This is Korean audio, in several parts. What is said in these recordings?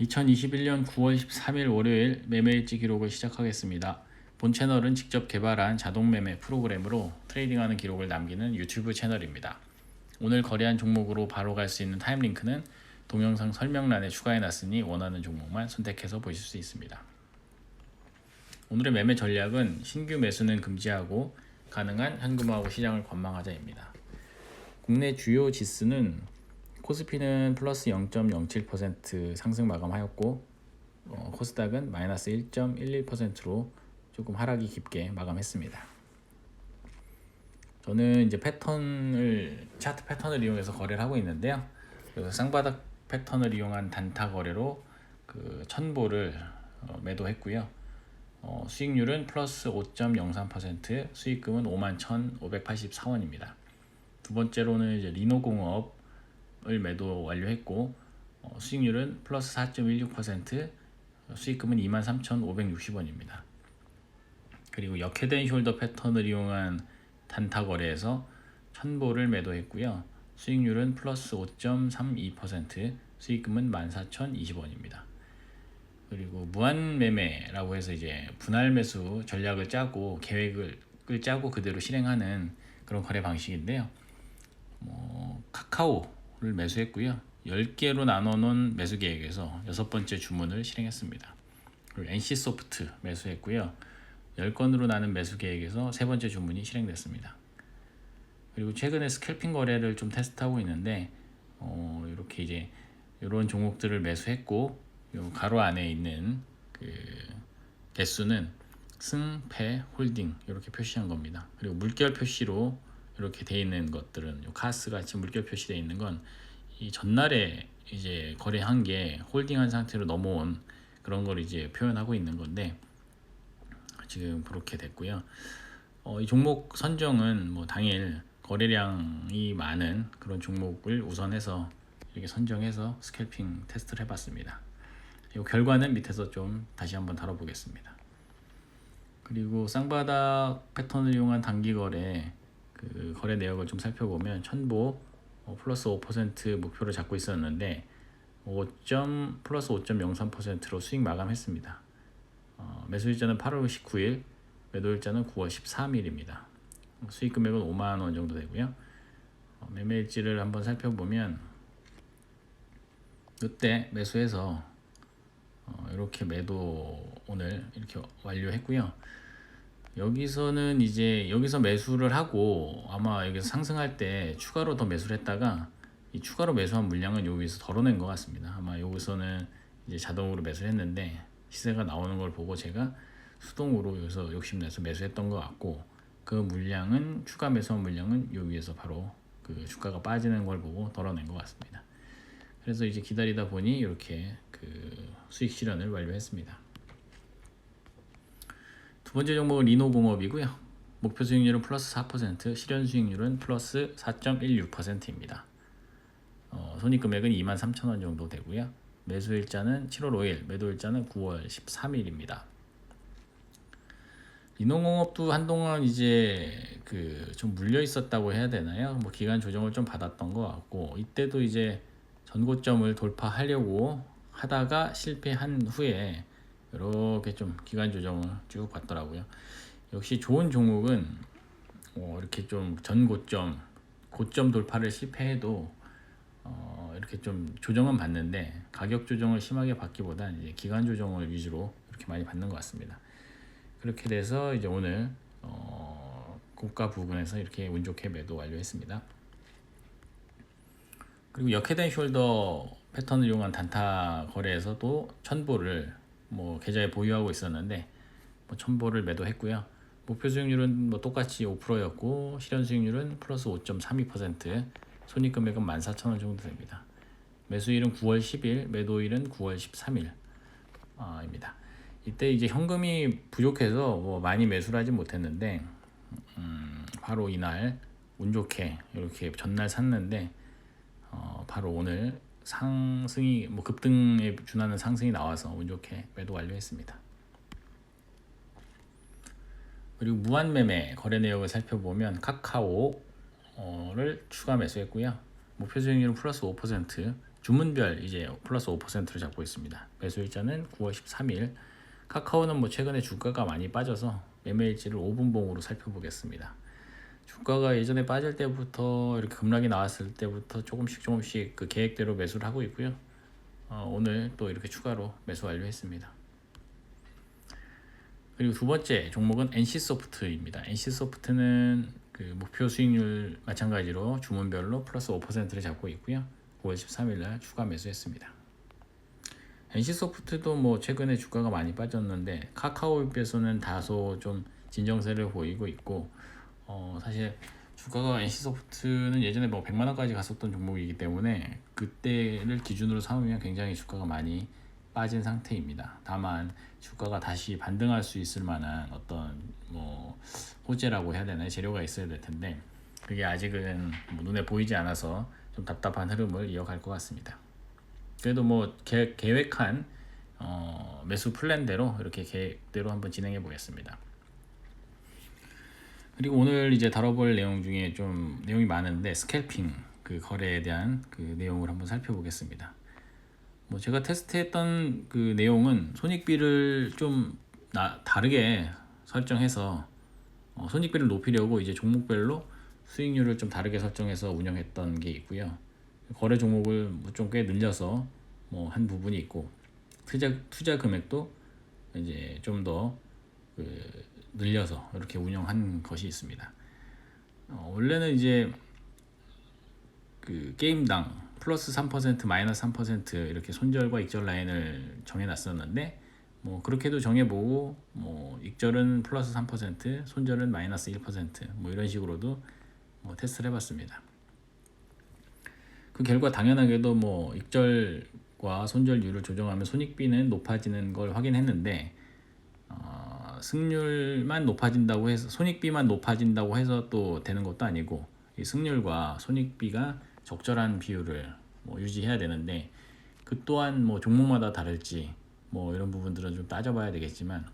2021년 9월 13일 월요일 매매일지 기록을 시작하겠습니다. 본 채널은 직접 개발한 자동 매매 프로그램으로 트레이딩하는 기록을 남기는 유튜브 채널입니다. 오늘 거래한 종목으로 바로 갈 수 있는 타임 링크는 동영상 설명란에 추가해 놨으니 원하는 종목만 선택해서 보실 수 있습니다. 오늘의 매매 전략은 신규 매수는 금지하고 가능한 현금화하고 시장을 관망하자입니다. 국내 주요 지수는 코스피는 플러스 0.07% 상승 마감하였고 어, 코스닥은 마이너스 1.11%로 조금 하락이 깊게 마감했습니다. 저는 이제 패턴을 차트 패턴을 이용해서 거래를 하고 있는데요. 그래서 쌍바닥 패턴을 이용한 단타 거래로 그 천보를 어, 매도했고요. 어, 수익률은 플러스 5.03%, 수익금은 51,584원입니다. 두 번째로는 이제 리노공업 을 매도 완료했고 어, 수익률은 플러스 4.16% 수익금은 23,560원입니다. 그리고 역회된 숄더 패턴을 이용한 단타 거래에서 천보를 매도했고요. 수익률은 플러스 5.32% 수익금은 14,020원입니다. 그리고 무한 매매라고 해서 이제 분할 매수 전략을 짜고 계획을 짜고 그대로 실행하는 그런 거래 방식인데요. 뭐 카카오 를 매수했고요. 10개로 나눠 놓은 매수 계획에서 여섯 번째 주문을 실행했습니다. 그리고 NC소프트 매수했고요. 10건으로 나눈 매수 계획에서 세 번째 주문이 실행됐습니다. 그리고 최근에 스캘핑 거래를 좀 테스트하고 있는데 어, 이렇게 이제 이런 종목들을 매수했고 요 가로 안에 있는 그 개수는 승, 패, 홀딩 이렇게 표시한 겁니다. 그리고 물결 표시로 이렇게 돼 있는 것들은 카스 같이 물결 표시되어 있는 건 이 전날에 이제 거래한 게 홀딩한 상태로 넘어온 그런 걸 이제 표현하고 있는 건데 지금 그렇게 됐고요. 어, 이 종목 선정은 뭐 당일 거래량이 많은 그런 종목을 우선해서 이렇게 선정해서 스캘핑 테스트를 해봤습니다. 이 결과는 밑에서 좀 다시 한번 다뤄보겠습니다. 그리고 쌍바닥 패턴을 이용한 단기 거래 그 거래 내역을 좀 살펴보면 천보 어, 플러스 5% 목표를 잡고 있었는데 5. 플러스 5.03%로 수익 마감했습니다. 어, 매수일자는 8월 19일, 매도일자는 9월 13일입니다. 수익 금액은 5만 원 정도 되고요. 어, 매매일지를 한번 살펴보면 이때 매수해서 어, 이렇게 매도 오늘 이렇게 완료했고요. 여기서는 이제 여기서 매수를 하고 아마 여기서 상승할 때 추가로 더 매수를 했다가 이 추가로 매수한 물량은 여기서 덜어낸 것 같습니다. 아마 여기서는 이제 자동으로 매수를 했는데 시세가 나오는 걸 보고 제가 수동으로 여기서 욕심내서 매수했던 것 같고 그 물량은 추가 매수한 물량은 여기에서 바로 그 주가가 빠지는 걸 보고 덜어낸 것 같습니다. 그래서 이제 기다리다 보니 이렇게 그 수익 실현을 완료했습니다. 두 번째 종목은 리노공업이고요. 목표 수익률은 플러스 4%, 실현 수익률은 플러스 4.16%입니다. 어, 손익금액은 23,000원 정도 되고요. 매수일자는 7월 5일, 매도일자는 9월 13일입니다. 리노공업도 한동안 이제 그 좀 물려 있었다고 해야 되나요? 뭐 기간 조정을 좀 받았던 것 같고 이때도 이제 전고점을 돌파하려고 하다가 실패한 후에 이렇게 좀 기간 조정을 쭉 봤더라고요. 역시 좋은 종목은 어 이렇게 좀 전고점, 고점 돌파를 실패해도 어 이렇게 좀 조정은 받는데 가격 조정을 심하게 받기보다 이제 기간 조정을 위주로 이렇게 많이 받는 것 같습니다. 그렇게 돼서 이제 오늘 어 고가 부분에서 이렇게 운 좋게 매도 완료했습니다. 그리고 역회된 숄더 패턴을 이용한 단타 거래에서도 천보를 뭐 계좌에 보유하고 있었는데 뭐 첨보를 매도했고요. 목표 수익률은 뭐 똑같이 5%였고 실현 수익률은 플러스 5.32%, 손익 금액은 14,000원 정도 됩니다. 매수일은 9월 10일, 매도일은 9월 13일 어, 입니다. 이때 이제 현금이 부족해서 뭐 많이 매수를 하지 못했는데 음, 바로 이날 운 좋게 이렇게 전날 샀는데 어, 바로 오늘 상승이 뭐 급등에 준하는 상승이 나와서 운 좋게 매도 완료했습니다. 그리고 무한 매매 거래 내역을 살펴보면 카카오를 추가 매수했고요. 목표 수익률은 플러스 5%, 주문별 이제 플러스 5%를 잡고 있습니다. 매수 일자는 9월 13일. 카카오는 뭐 최근에 주가가 많이 빠져서 매매일지를 5분봉으로 살펴보겠습니다. 주가가 예전에 빠질 때부터 이렇게 급락이 나왔을 때부터 조금씩 조금씩 그 계획대로 매수를 하고 있고요. 어, 오늘 또 이렇게 추가로 매수 완료했습니다. 그리고 두 번째 종목은 NC소프트입니다. NC소프트는 그 목표 수익률 마찬가지로 주문별로 플러스 5%를 잡고 있고요. 9월 13일 날 추가 매수했습니다. NC소프트도 뭐 최근에 주가가 많이 빠졌는데 카카오에 비해서는 다소 좀 진정세를 보이고 있고 어 사실 주가가 NC소프트는 예전에 뭐 100만 원까지 갔었던 종목이기 때문에 그때를 기준으로 삼으면 굉장히 주가가 많이 빠진 상태입니다. 다만 주가가 다시 반등할 수 있을 만한 어떤 뭐 호재라고 해야 되나 재료가 있어야 될 텐데 그게 아직은 뭐 눈에 보이지 않아서 좀 답답한 흐름을 이어갈 것 같습니다. 그래도 뭐 계, 계획한 어, 매수 플랜대로 이렇게 계획대로 한번 진행해 보겠습니다. 그리고 오늘 이제 다뤄볼 내용 중에 좀 내용이 많은데 스캘핑 그 거래에 대한 그 내용을 한번 살펴보겠습니다. 뭐 제가 테스트했던 그 내용은 손익비를 좀 나, 다르게 설정해서 어, 손익비를 높이려고 이제 종목별로 수익률을 좀 다르게 설정해서 운영했던 게 있고요. 거래 종목을 뭐좀꽤 늘려서 뭐 한 부분이 있고 투자 투자 금액도 이제 좀더 그 늘려서 이렇게 운영한 것이 있습니다. 어, 원래는 이제 그 게임당 플러스 3% 마이너스 3% 이렇게 손절과 익절 라인을 정해놨었는데 뭐 그렇게도 정해보고 뭐 익절은 플러스 3% 손절은 마이너스 1%뭐 이런 식으로도 뭐 테스트를 해봤습니다. 그 결과 당연하게도 뭐 익절과 손절률을 조정하면 손익비는 높아지는 걸 확인했는데 어, 승률만 높아진다고 해서 손익비만 높아진다고 해서 또 되는 것도 아니고 이 승률과 손익비가 적절한 비율을 뭐 유지해야 되는데 그 또한 뭐 종목마다 다를지 뭐 이런 부분들은 좀 따져봐야 되겠지만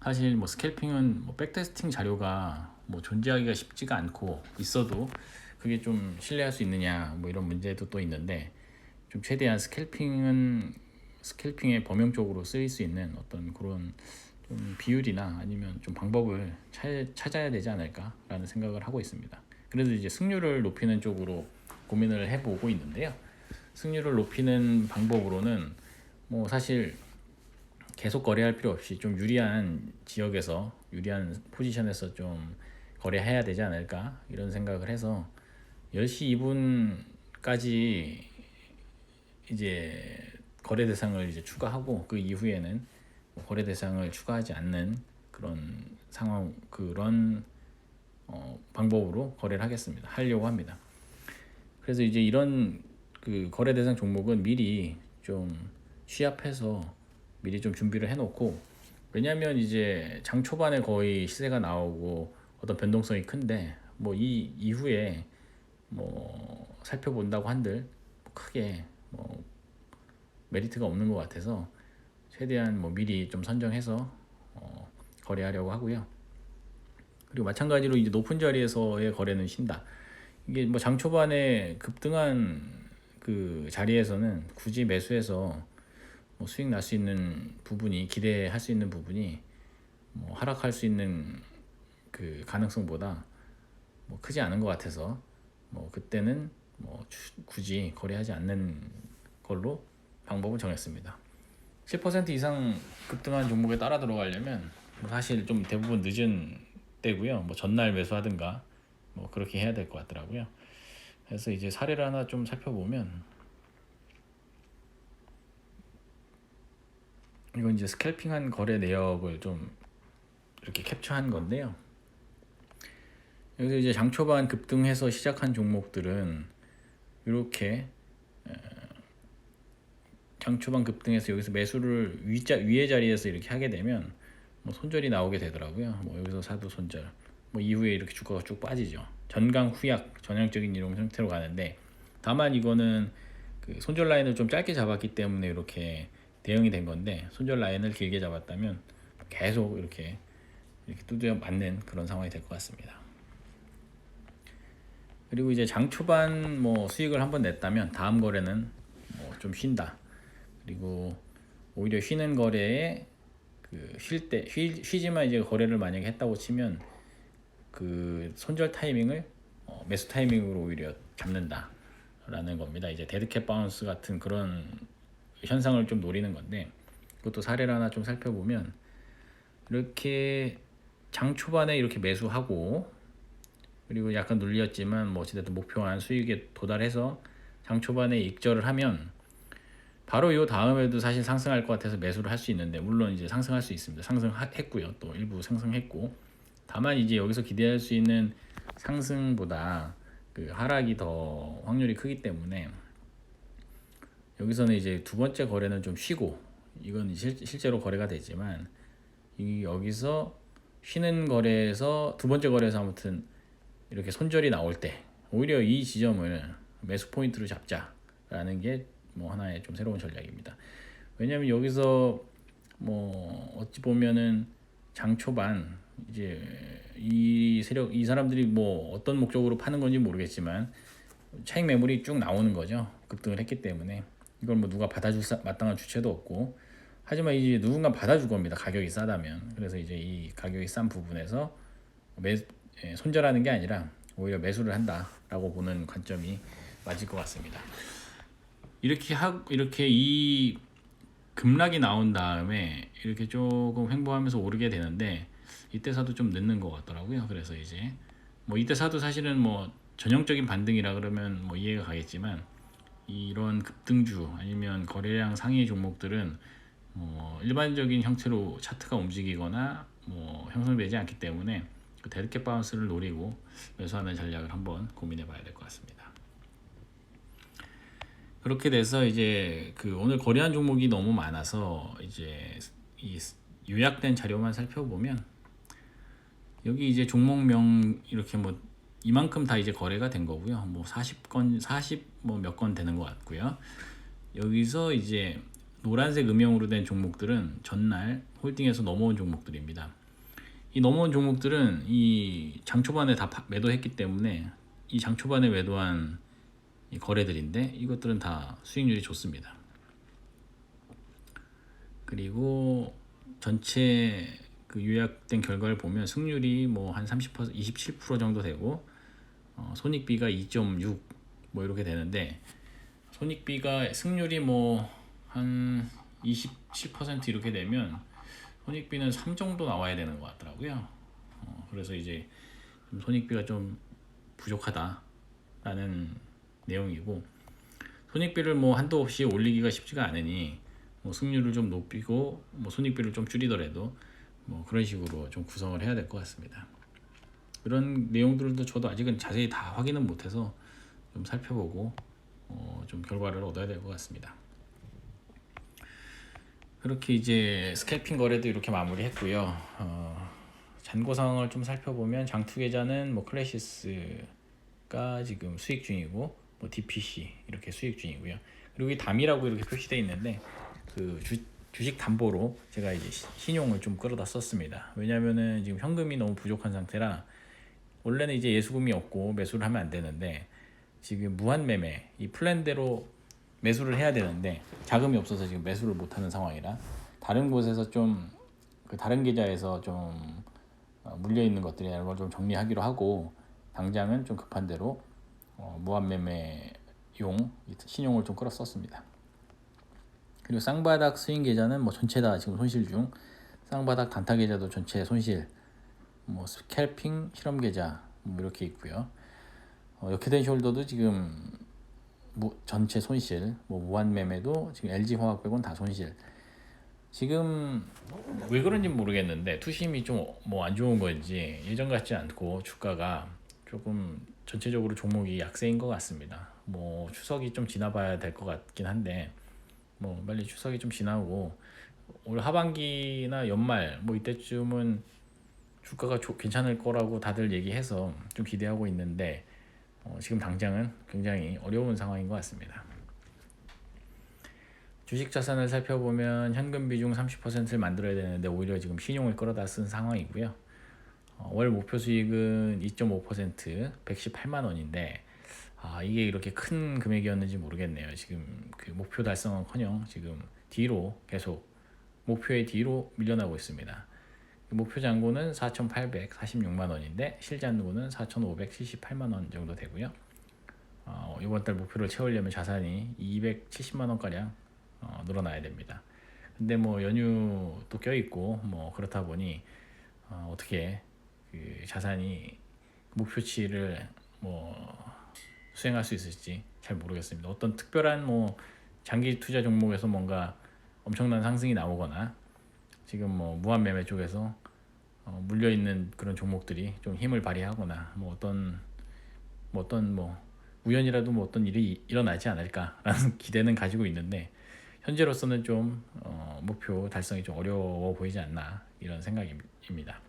사실 뭐 스캘핑은 뭐 백테스팅 자료가 뭐 존재하기가 쉽지가 않고 있어도 그게 좀 신뢰할 수 있느냐 뭐 이런 문제도 또 있는데 좀 최대한 스캘핑은 스캘핑의 범용 적으로 쓰일 수 있는 어떤 그런 좀 비율이나 아니면 좀 방법을 차, 찾아야 되지 않을까라는 생각을 하고 있습니다. 그래서 이제 승률을 높이는 쪽으로 고민을 해보고 있는데요. 승률을 높이는 방법으로는 뭐 사실 계속 거래할 필요 없이 좀 유리한 지역에서 유리한 포지션에서 좀 거래해야 되지 않을까 이런 생각을 해서 10시 2분까지 이제 거래 대상을 이제 추가하고 그 이후에는 뭐 거래 대상을 추가하지 않는 그런 상황 그런 어, 방법으로 거래를 하겠습니다. 하려고 합니다. 그래서 이제 이런 그 거래 대상 종목은 미리 좀 취합해서 미리 좀 준비를 해놓고 왜냐하면 이제 장 초반에 거의 시세가 나오고 어떤 변동성이 큰데 뭐 이 이후에 뭐 살펴본다고 한들 뭐 크게 뭐 메리트가 없는 것 같아서 최대한 뭐 미리 좀 선정해서 어 거래하려고 하고요. 그리고 마찬가지로 이제 높은 자리에서의 거래는 쉰다. 이게 뭐 장 초반에 급등한 그 자리에서는 굳이 매수해서 뭐 수익 날 수 있는 부분이 기대할 수 있는 부분이 뭐 하락할 수 있는 그 가능성보다 뭐 크지 않은 것 같아서 뭐 그때는 뭐 굳이 거래하지 않는 걸로 방법을 정했습니다. 7% 이상 급등한 종목에 따라 들어가려면 뭐 사실 좀 대부분 늦은 때고요. 뭐 전날 매수하든가 뭐 그렇게 해야 될 것 같더라고요. 그래서 이제 사례를 하나 좀 살펴보면 이건 이제 스캘핑한 거래 내역을 좀 이렇게 캡처한 건데요. 여기서 이제 장 초반 급등해서 시작한 종목들은 이렇게 장 초반 급등해서 여기서 매수를 위자, 위에 자리에서 이렇게 하게 되면 뭐 손절이 나오게 되더라고요. 뭐 여기서 사도 손절. 뭐 이후에 이렇게 주가가 쭉 빠지죠. 전강 후약 전형적인 이런 형태로 가는데 다만 이거는 그 손절 라인을 좀 짧게 잡았기 때문에 이렇게 대응이 된 건데 손절 라인을 길게 잡았다면 계속 이렇게 이렇게 두드려 맞는 그런 상황이 될 것 같습니다. 그리고 이제 장 초반 뭐 수익을 한번 냈다면 다음 거래는 뭐 좀 쉰다. 그리고 오히려 쉬는 거래에 그 쉴 때 쉬지만 이제 거래를 만약에 했다고 치면 그 손절 타이밍을 어, 매수 타이밍으로 오히려 잡는다라는 겁니다. 이제 데드캣 바운스 같은 그런 현상을 좀 노리는 건데 그것도 사례를 하나 좀 살펴보면 이렇게 장 초반에 이렇게 매수하고 그리고 약간 눌렸지만 뭐 어찌됐든 목표한 수익에 도달해서 장 초반에 익절을 하면 바로 요 다음에도 사실 상승할 것 같아서 매수를 할 수 있는데 물론 이제 상승할 수 있습니다. 상승했고요. 또 일부 상승했고 다만 이제 여기서 기대할 수 있는 상승보다 그 하락이 더 확률이 크기 때문에 여기서는 이제 두 번째 거래는 좀 쉬고 이건 실, 실제로 거래가 되지만 이 여기서 쉬는 거래에서 두 번째 거래에서 아무튼 이렇게 손절이 나올 때 오히려 이 지점을 매수 포인트로 잡자라는 게 뭐 하나의 좀 새로운 전략입니다. 왜냐하면 여기서 뭐 어찌 보면은 장 초반 이제 이 세력 이 사람들이 뭐 어떤 목적으로 파는 건지 모르겠지만 차익 매물이 쭉 나오는 거죠. 급등을 했기 때문에 이걸 뭐 누가 받아줄 사, 마땅한 주체도 없고 하지만 이제 누군가 받아줄 겁니다. 가격이 싸다면 그래서 이제 이 가격이 싼 부분에서 매, 예, 손절하는 게 아니라 오히려 매수를 한다라고 보는 관점이 맞을 것 같습니다. 이렇게 하 이렇게 이 급락이 나온 다음에 이렇게 조금 횡보하면서 오르게 되는데 이때 사도 좀 늦는 것 같더라고요. 그래서 이제 뭐 이때 사도 사실은 뭐 전형적인 반등이라 그러면 뭐 이해가 가겠지만 이런 급등주 아니면 거래량 상위 종목들은 뭐 일반적인 형태로 차트가 움직이거나 뭐 형성되지 않기 때문에 그 데드캣 바운스를 노리고 매수하는 전략을 한번 고민해 봐야 될 것 같습니다. 그렇게 돼서 이제 그 오늘 거래한 종목이 너무 많아서 이제 이 요약된 자료만 살펴보면 여기 이제 종목명 이렇게 뭐 이만큼 다 이제 거래가 된 거고요. 뭐 40건 40 뭐 몇 건 되는 것 같고요. 여기서 이제 노란색 음영으로 된 종목들은 전날 홀딩에서 넘어온 종목들입니다. 이 넘어온 종목들은 이 장 초반에 다 매도했기 때문에 이 장 초반에 매도한 이 거래들인데 이것들은 다 수익률이 좋습니다. 그리고 전체 그 요약된 결과를 보면 승률이 뭐 한 30% 27% 정도 되고 어, 손익비가 2.6 뭐 이렇게 되는데 손익비가 승률이 뭐 한 27% 이렇게 되면 손익비는 3 정도 나와야 되는 것 같더라고요. 어, 그래서 이제 좀 손익비가 좀 부족하다라는 내용이고 손익비를 뭐 한도 없이 올리기가 쉽지가 않으니 뭐 승률을 좀 높이고 뭐 손익비를 좀 줄이더라도 뭐 그런 식으로 좀 구성을 해야 될 것 같습니다. 그런 내용들도 저도 아직은 자세히 다 확인은 못해서 좀 살펴보고 어, 좀 결과를 얻어야 될 것 같습니다. 그렇게 이제 스캘핑 거래도 이렇게 마무리했고요. 어, 잔고상을 좀 살펴보면 장투 계좌는 뭐 클래시스가 지금 수익 중이고 뭐 DPC 이렇게 수익 중이고요. 그리고 이 담이라고 이렇게 표시되어 있는데 그 주, 주식 담보로 제가 이제 신용을 좀 끌어다 썼습니다. 왜냐면은 지금 현금이 너무 부족한 상태라 원래는 이제 예수금이 없고 매수를 하면 안 되는데 지금 무한 매매 이 플랜대로 매수를 해야 되는데 자금이 없어서 지금 매수를 못 하는 상황이라 다른 곳에서 좀 그 다른 계좌에서 좀 어, 물려 있는 것들이 이런 걸 좀 정리하기로 하고 당장은 좀 급한 대로 어, 무한 매매용 신용을 좀 끌어 썼습니다. 그리고 쌍바닥 스윙 계좌는 뭐 전체 다 지금 손실 중 쌍바닥 단타 계좌도 전체 손실 뭐 스캘핑 실험 계좌 뭐 이렇게 있고요. 어, 역회된 숄더도 지금 무, 전체 손실, 뭐 무한 매매도 지금 LG 화학 빼고는 다 손실. 지금 왜 그런지 모르겠는데 투심이 좀 뭐 안 좋은 건지 예전 같지 않고 주가가 조금 전체적으로 종목이 약세인 것 같습니다. 뭐 추석이 좀 지나봐야 될 것 같긴 한데 뭐 빨리 추석이 좀 지나고 올 하반기나 연말 뭐 이때쯤은 주가가 조, 괜찮을 거라고 다들 얘기해서 좀 기대하고 있는데 어, 지금 당장은 굉장히 어려운 상황인 것 같습니다. 주식 자산을 살펴보면 현금 비중 30%를 만들어야 되는데 오히려 지금 신용을 끌어다 쓴 상황이고요. 어, 월 목표 수익은 2.5% 118만 원인데 아 이게 이렇게 큰 금액이었는지 모르겠네요. 지금 그 목표 달성은커녕 지금 뒤로 계속 목표의 뒤로 밀려나고 있습니다. 목표 잔고는 4,846만 원인데 실잔고는 4,578만 원 정도 되고요. 어, 이번 달 목표를 채우려면 자산이 270만 원 가량 어, 늘어나야 됩니다. 근데 뭐 연휴도 껴 있고 뭐 그렇다 보니 어, 어떻게 그 자산이 목표치를 뭐 수행할 수 있을지 잘 모르겠습니다. 어떤 특별한 뭐 장기 투자 종목에서 뭔가 엄청난 상승이 나오거나 지금 뭐 무한 매매 쪽에서 어, 물려 있는 그런 종목들이 좀 힘을 발휘하거나 뭐 어떤 뭐 어떤 뭐 우연이라도 뭐 어떤 일이 일어나지 않을까라는 기대는 가지고 있는데 현재로서는 좀 어, 목표 달성이 좀 어려워 보이지 않나 이런 생각입니다.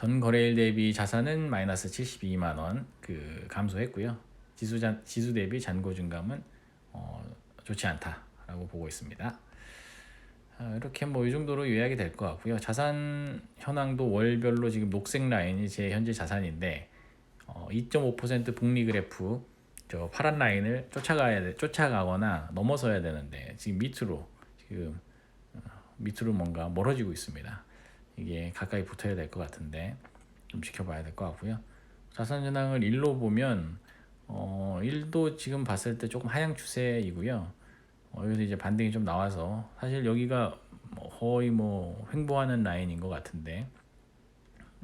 전 거래일 대비 자산은 마이너스 72만 원 그 감소했고요. 지수 잔, 지수 대비 잔고 증감은 어, 좋지 않다라고 보고 있습니다. 아, 이렇게 뭐 이 정도로 요약이 될 것 같고요. 자산 현황도 월별로 지금 녹색 라인이 제 현재 자산인데 어, 2.5% 복리 그래프 저 파란 라인을 쫓아가야 돼, 쫓아가거나 넘어서야 되는데 지금 밑으로 지금 어, 밑으로 뭔가 멀어지고 있습니다. 이게 가까이 붙어야 될 것 같은데 좀 지켜봐야 될 것 같고요. 자산 현황을 일로 보면 어, 1도 지금 봤을 때 조금 하향 추세이고요. 어, 여기서 이제 반등이 좀 나와서 사실 여기가 뭐 거의 뭐 횡보하는 라인인 것 같은데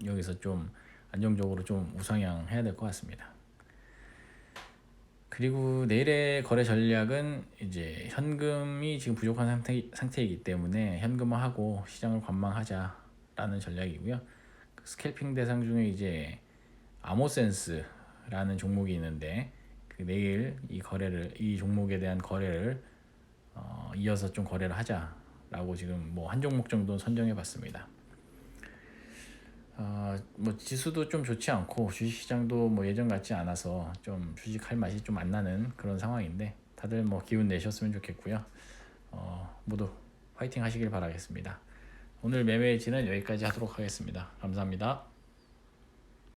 여기서 좀 안정적으로 좀 우상향 해야 될 것 같습니다. 그리고 내일의 거래 전략은 이제 현금이 지금 부족한 상태, 상태이기 때문에 현금화하고 시장을 관망하자 라는 전략이고요. 그 스캘핑 대상 중에 이제 아모센스라는 종목이 있는데 그 내일 이 거래를 이 종목에 대한 거래를 어, 이어서 좀 거래를 하자라고 지금 뭐 한 종목 정도 선정해 봤습니다. 어, 뭐 지수도 좀 좋지 않고 주식시장도 뭐 예전 같지 않아서 좀 주식할 맛이 좀 안 나는 그런 상황인데 다들 뭐 기운 내셨으면 좋겠고요. 어, 모두 화이팅 하시길 바라겠습니다. 오늘 매매지는 여기까지 하도록 하겠습니다. 감사합니다.